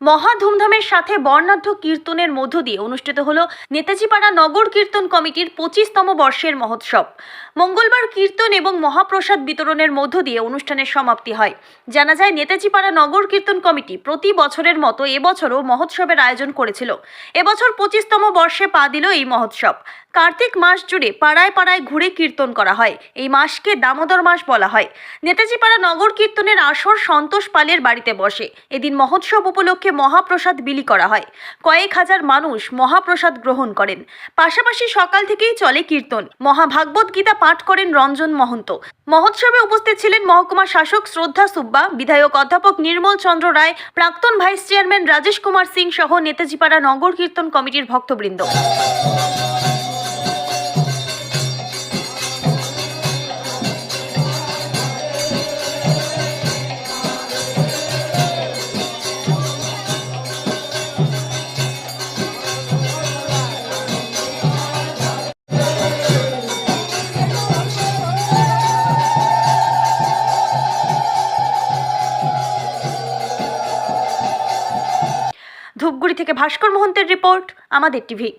মহা ধুমধামের সাথে বর্ণাঢ্য কীর্তনের মধ্য দিয়ে অনুষ্ঠিত হল নেতাজিপাড়া নগর কীর্তন কমিটির পঁচিশতম বর্ষের মহোৎসব। মঙ্গলবার কীর্তন এবং মহাপ্রসাদ বিতরণের মধ্য দিয়ে অনুষ্ঠানের সমাপ্তি হয়। জানা যায়, নেতাজিপাড়া নগর কীর্তন কমিটি প্রতি বছরের মতো এবছরও মহোৎসবের আয়োজন করেছিল। এবছর পঁচিশতম বর্ষে পা দিল এই মহোৎসব। কার্তিক মাস জুড়ে পাড়ায় পাড়ায় ঘুরে কীর্তন করা হয়। এই মাসকে দামোদর মাস বলা হয়। নেতাজিপাড়া নগর কীর্তনের আসর সন্তোষ পালের বাড়িতে বসে। এদিন মহোৎসব উপলক্ষে মহাপ্রসাদ বিলি করা হয়। কয়েক হাজার মানুষ মহাপ্রসাদ গ্রহণ করেন। পাশাপাশি সকাল থেকেই চলে কীর্তন। মহাভাগবত গীতা পাঠ করেন রঞ্জন মহন্ত। মহোৎসবে উপস্থিত ছিলেন মহকুমা শাসক শ্রদ্ধা সুব্বা, বিধায়ক অধ্যাপক নির্মল চন্দ্র রায়, প্রাক্তন ভাইস চেয়ারম্যান রাজেশ কুমার সিং সহ নেতাজিপাড়া নগর কীর্তন কমিটির ভক্তবৃন্দ। ধূপগুড়ি থেকে ভাস্কর মোহন্তের রিপোর্ট আমাদের টিভি।